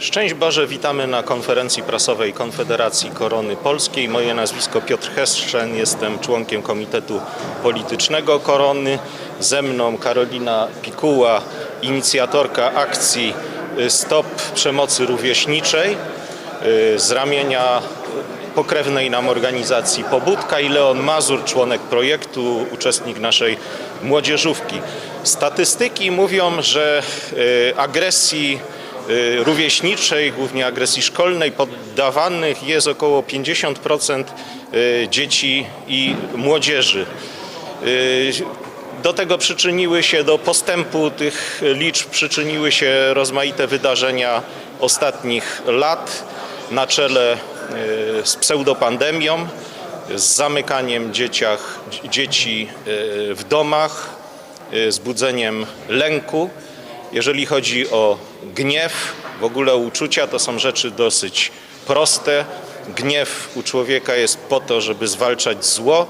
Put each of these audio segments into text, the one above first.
Szczęść Boże, witamy na konferencji prasowej Konfederacji Korony Polskiej. Moje nazwisko Piotr Hesszen, jestem członkiem Komitetu Politycznego Korony. Ze mną Karolina Pikuła, inicjatorka akcji Stop Przemocy Rówieśniczej y, z ramienia pokrewnej nam organizacji Pobudka i Leon Mazur, członek projektu, uczestnik naszej młodzieżówki. Statystyki mówią, że y, agresji rówieśniczej, głównie agresji szkolnej, poddawanych jest około 50% y, dzieci i młodzieży. Y, Do tego przyczyniły się, do postępu tych liczb przyczyniły się rozmaite wydarzenia ostatnich lat na czele y, z pseudopandemią, z zamykaniem dzieciach, dzieci y, w domach, y, z budzeniem lęku. Jeżeli chodzi o gniew, w ogóle uczucia, to są rzeczy dosyć proste. Gniew u człowieka jest po to, żeby zwalczać zło.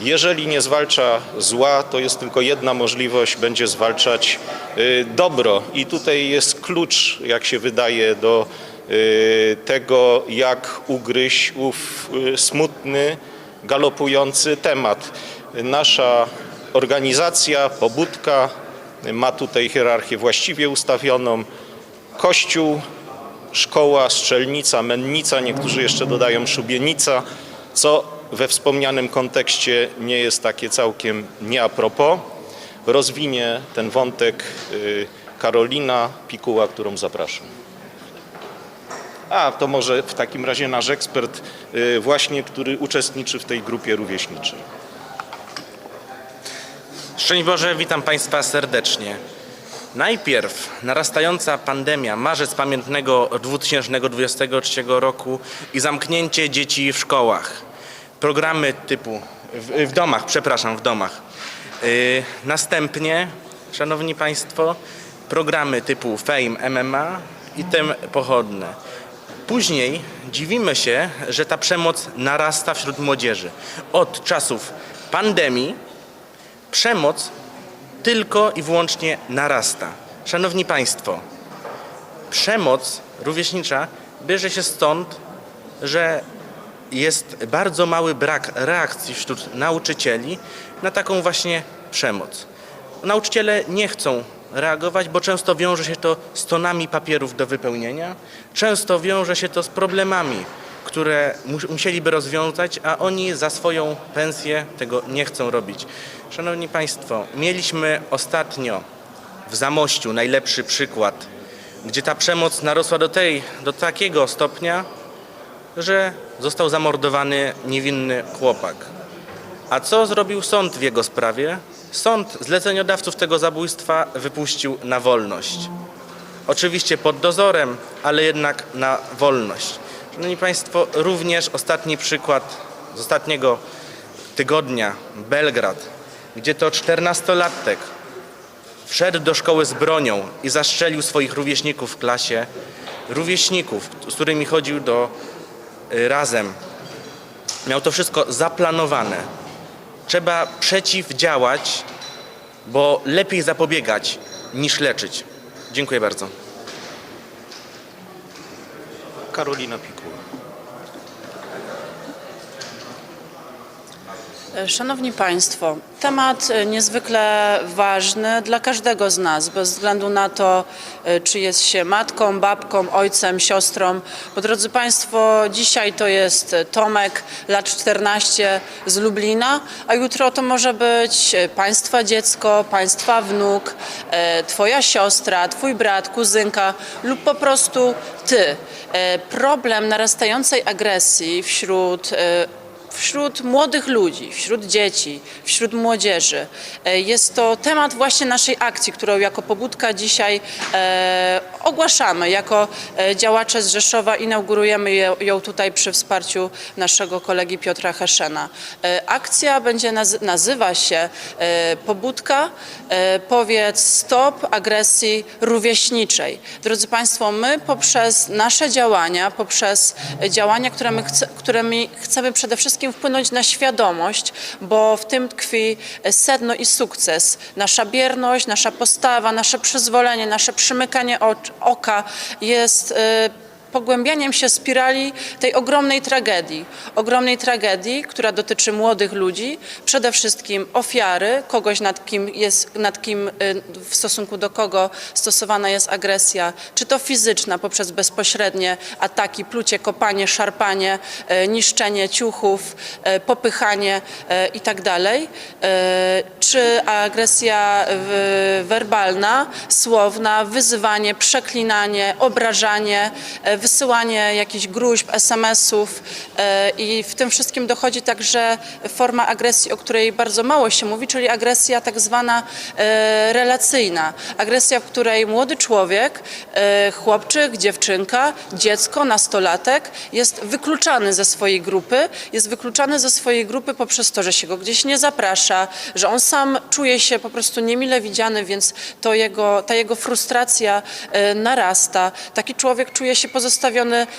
Jeżeli nie zwalcza zła, to jest tylko jedna możliwość, będzie zwalczać y, dobro. I tutaj jest klucz, jak się wydaje, do y, tego, jak ugryźć ów y, smutny, galopujący temat. Nasza organizacja, pobudka ma tutaj hierarchię właściwie ustawioną. Kościół, szkoła, strzelnica, mennica, niektórzy jeszcze dodają szubienica, co we wspomnianym kontekście nie jest takie całkiem nie a propos. Rozwinie ten wątek y, Karolina Pikuła, którą zapraszam. A, to może w takim razie nasz ekspert y, właśnie, który uczestniczy w tej grupie rówieśniczej. Szczęść Boże, witam Państwa serdecznie. Najpierw narastająca pandemia, marzec pamiętnego 2023 roku i zamknięcie dzieci w szkołach. Programy typu, w, w domach, przepraszam, w domach. Yy, następnie, Szanowni Państwo, programy typu Fame, MMA i tym pochodne. Później dziwimy się, że ta przemoc narasta wśród młodzieży. Od czasów pandemii przemoc tylko i wyłącznie narasta. Szanowni Państwo, przemoc rówieśnicza bierze się stąd, że jest bardzo mały brak reakcji wśród nauczycieli na taką właśnie przemoc. Nauczyciele nie chcą reagować, bo często wiąże się to z tonami papierów do wypełnienia, często wiąże się to z problemami, które mus- musieliby rozwiązać, a oni za swoją pensję tego nie chcą robić. Szanowni Państwo, mieliśmy ostatnio w Zamościu najlepszy przykład, gdzie ta przemoc narosła do, tej, do takiego stopnia, że został zamordowany niewinny chłopak. A co zrobił sąd w jego sprawie? Sąd zleceniodawców tego zabójstwa wypuścił na wolność. Oczywiście pod dozorem, ale jednak na wolność. Szanowni Państwo, również ostatni przykład z ostatniego tygodnia, Belgrad, gdzie to 14-latek wszedł do szkoły z bronią i zastrzelił swoich rówieśników w klasie, rówieśników, z którymi chodził do y, razem. Miał to wszystko zaplanowane. Trzeba przeciwdziałać, bo lepiej zapobiegać niż leczyć. Dziękuję bardzo. Karolina Pikuła. Szanowni Państwo, temat e, niezwykle ważny dla każdego z nas, bez względu na to, e, czy jest się matką, babką, ojcem, siostrą. Bo drodzy Państwo, dzisiaj to jest Tomek, lat 14 z Lublina, a jutro to może być e, Państwa dziecko, Państwa wnuk, e, Twoja siostra, Twój brat, kuzynka lub po prostu Ty. E, Problem narastającej agresji wśród e, wśród młodych ludzi, wśród dzieci, wśród młodzieży. E, Jest to temat właśnie naszej akcji, którą jako pobudka dzisiaj e, ogłaszamy. Jako e, działacze z Rzeszowa inaugurujemy je- ją tutaj przy wsparciu naszego kolegi Piotra Heszena. Akcja będzie naz- nazywa się Pobudka powiedz stop agresji rówieśniczej. Drodzy Państwo, my poprzez nasze działania, poprzez działania, które my chce, którymi chcemy przede wszystkim wszystkim wpłynąć na świadomość, bo w tym tkwi sedno i sukces. Nasza bierność, nasza postawa, nasze przyzwolenie, nasze przymykanie oka jest e, pogłębianiem się spirali tej ogromnej tragedii. Ogromnej tragedii, która dotyczy młodych ludzi, przede wszystkim ofiary, kogoś nad kim, jest, nad kim y, w stosunku do kogo stosowana jest agresja, czy to fizyczna poprzez bezpośrednie ataki, plucie, kopanie, szarpanie, y, niszczenie ciuchów, y, popychanie i tak dalej, czy agresja werbalna, słowna, wyzywanie, przeklinanie, obrażanie, wysyłanie jakichś gruźb, SMS-ów e, i w tym wszystkim dochodzi także forma agresji, o której bardzo mało się mówi, czyli agresja tak zwana e, relacyjna. Agresja, w której młody człowiek, e, chłopczyk, dziewczynka, dziecko, nastolatek jest wykluczany ze swojej grupy, jest wykluczany ze swojej grupy poprzez to, że się go gdzieś nie zaprasza, że on sam czuje się po prostu niemile widziany, więc to jego, ta jego frustracja narasta. Taki człowiek czuje się pozostawiony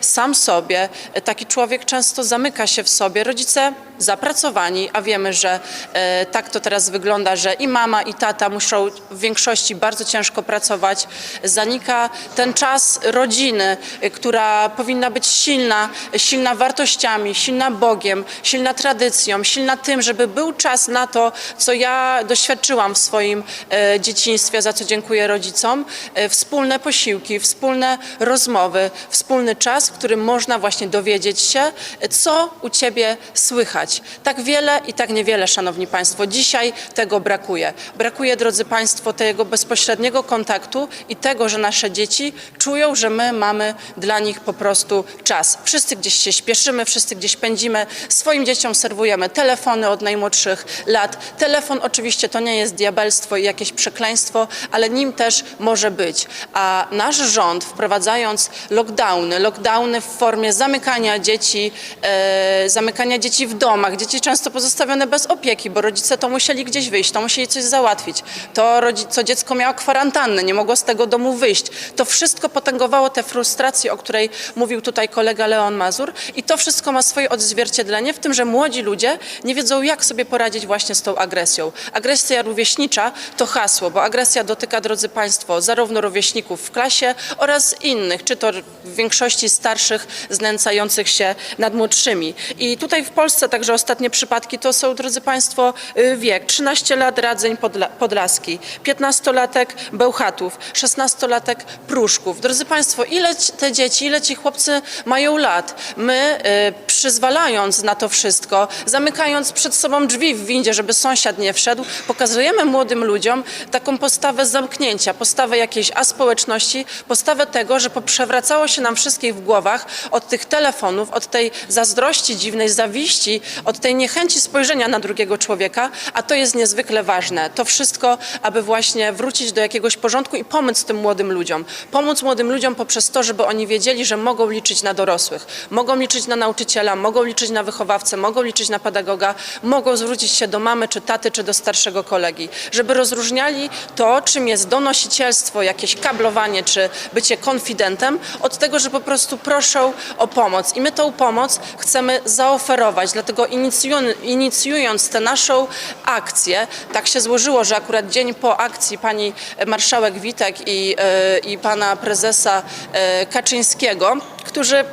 sam sobie. Taki człowiek często zamyka się w sobie. Rodzice zapracowani, a wiemy, że e, tak to teraz wygląda, że i mama, i tata muszą w większości bardzo ciężko pracować. Zanika ten czas rodziny, e, która powinna być silna, silna wartościami, silna Bogiem, silna tradycją, silna tym, żeby był czas na to, co ja doświadczyłam w swoim e, dzieciństwie, za co dziękuję rodzicom. Wspólne posiłki, wspólne rozmowy, wspólny czas, w którym można właśnie dowiedzieć się, co u Ciebie słychać. Tak wiele i tak niewiele, Szanowni Państwo. Dzisiaj tego brakuje. Brakuje, drodzy Państwo, tego bezpośredniego kontaktu i tego, że nasze dzieci czują, że my mamy dla nich po prostu czas. Wszyscy gdzieś się śpieszymy, wszyscy gdzieś pędzimy. Swoim dzieciom serwujemy telefony od najmłodszych lat. Telefon oczywiście to nie jest diabelstwo i jakieś przekleństwo, ale nim też może być. A nasz rząd wprowadzając lockdowny, lockdowny w formie zamykania dzieci, e, zamykania dzieci w domach, dzieci często pozostawione bez opieki, bo rodzice to musieli gdzieś wyjść, to musieli coś załatwić. To, to dziecko miało kwarantannę, nie mogło z tego domu wyjść. To wszystko potęgowało tę frustrację, o której mówił tutaj kolega Leon Mazur i to wszystko ma swoje odzwierciedlenie w tym, że młodzi ludzie nie wiedzą, jak sobie poradzić właśnie z tą agresją. Agresja rówieśnicza to hasło, bo agresja dotyka, drodzy Państwo, zarówno rówieśników w klasie oraz innych, czy to w większości starszych znęcających się nad młodszymi. I tutaj w Polsce także ostatnie przypadki to są, drodzy Państwo, y, wiek 13 lat Radzeń Podla- Podlaski, 15-latek Bełchatów, 16-latek Pruszków. Drodzy Państwo, ile te dzieci, ile ci chłopcy mają lat? My y, przyzwalając na to wszystko, zamykając przed sobą drzwi w windzie, żeby sąsiad nie wszedł, pokazujemy młodym ludziom taką postawę zamknięcia, postawę jakiejś aspołeczności, postawę tego, że poprzewracało się nam wszystkich w głowach od tych telefonów, od tej zazdrości dziwnej, zawiści, od tej niechęci spojrzenia na drugiego człowieka, a to jest niezwykle ważne. To wszystko, aby właśnie wrócić do jakiegoś porządku i pomóc tym młodym ludziom. Pomóc młodym ludziom poprzez to, żeby oni wiedzieli, że mogą liczyć na dorosłych, mogą liczyć na nauczyciela, mogą liczyć na wychowawcę, mogą liczyć na pedagoga, mogą zwrócić się do mamy, czy taty, czy do starszego kolegi, żeby rozróżniali to, czym jest donosicielstwo, jakieś kablowanie, czy bycie konfidentem, od tego, że po prostu proszą o pomoc. I my tą pomoc chcemy zaoferować, dlatego inicjują- inicjując tę naszą akcję, tak się złożyło, że akurat dzień po akcji pani marszałek Witek i, e, i pana prezesa e, Kaczyńskiego, którzy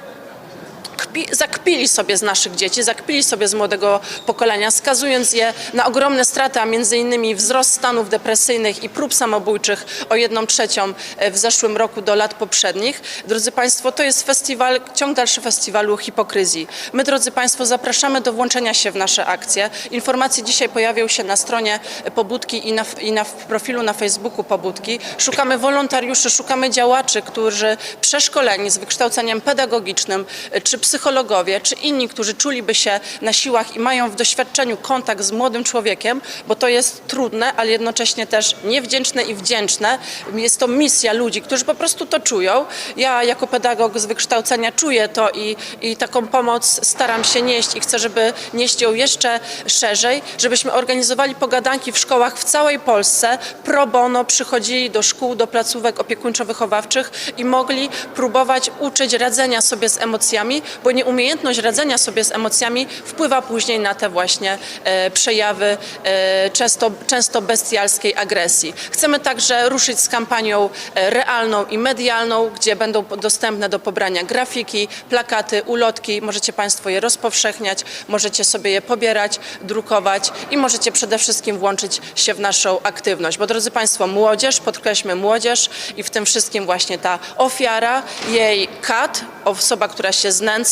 kpi, zakpili sobie z naszych dzieci, zakpili sobie z młodego pokolenia, skazując je na ogromne straty, a między innymi wzrost stanów depresyjnych i prób samobójczych o jedną trzecią e, w zeszłym roku do lat poprzednich. Drodzy Państwo, to jest festiwal, ciąg dalszy festiwalu hipokryzji. My, drodzy Państwo, zapraszamy do włączenia się w nasze akcje. Informacje dzisiaj pojawią się na stronie Pobudki i na, i na profilu na Facebooku Pobudki. Szukamy wolontariuszy, szukamy działaczy, którzy przeszkoleni z wykształceniem pedagogicznym, e, czy psychologowie, czy inni, którzy czuliby się na siłach i mają w doświadczeniu kontakt z młodym człowiekiem, bo to jest trudne, ale jednocześnie też niewdzięczne i wdzięczne. Jest to misja ludzi, którzy po prostu to czują. Ja jako pedagog z wykształcenia czuję to i, i taką pomoc staram się nieść i chcę, żeby nieść ją jeszcze szerzej, żebyśmy organizowali pogadanki w szkołach w całej Polsce, pro bono przychodzili do szkół, do placówek opiekuńczo-wychowawczych i mogli próbować uczyć radzenia sobie z emocjami, bo nieumiejętność radzenia sobie z emocjami wpływa później na te właśnie e, przejawy e, często, często bestialskiej agresji. Chcemy także ruszyć z kampanią e, realną i medialną, gdzie będą dostępne do pobrania grafiki, plakaty, ulotki. Możecie Państwo je rozpowszechniać, możecie sobie je pobierać, drukować i możecie przede wszystkim włączyć się w naszą aktywność. Bo drodzy Państwo, młodzież, podkreślmy młodzież i w tym wszystkim właśnie ta ofiara, jej kat, osoba, która się znęca,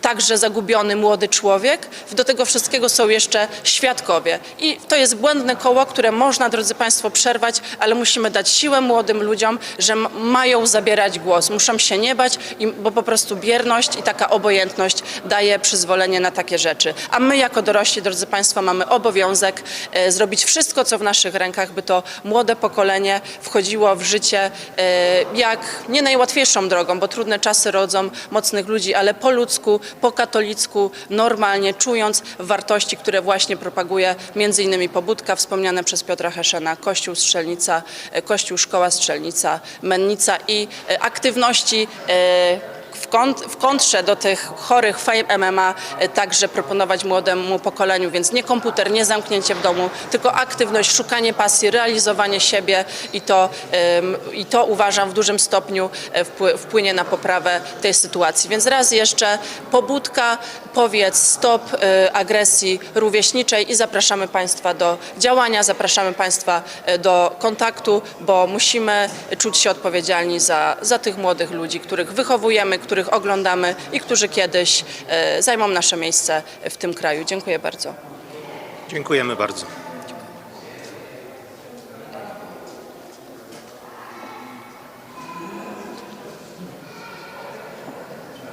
także zagubiony młody człowiek. Do tego wszystkiego są jeszcze świadkowie. I to jest błędne koło, które można, drodzy Państwo, przerwać, ale musimy dać siłę młodym ludziom, że mają zabierać głos. Muszą się nie bać, bo po prostu bierność i taka obojętność daje przyzwolenie na takie rzeczy. A my jako dorośli, drodzy Państwo, mamy obowiązek e, zrobić wszystko, co w naszych rękach, by to młode pokolenie wchodziło w życie e, jak nie najłatwiejszą drogą, bo trudne czasy rodzą mocnych ludzi, ale po ludzku, po katolicku, normalnie, czując wartości, które właśnie propaguje między innymi Pobudka, wspomniane przez Piotra Heszena, Kościół Strzelnica, e, Kościół Szkoła Strzelnica, Mennica i e, aktywności e, kont, w kontrze do tych chorych Fame MMA e, także proponować młodemu pokoleniu, więc nie komputer, nie zamknięcie w domu, tylko aktywność, szukanie pasji, realizowanie siebie i to, i to uważam w dużym stopniu wpły, wpłynie na poprawę tej sytuacji. Więc raz jeszcze pobudka, powiedz stop e, agresji rówieśniczej i zapraszamy Państwa do działania, zapraszamy Państwa e, do kontaktu, bo musimy czuć się odpowiedzialni za, za tych młodych ludzi, których wychowujemy, których oglądamy i którzy kiedyś e, zajmą nasze miejsce w tym kraju. Dziękuję bardzo. Dziękujemy bardzo.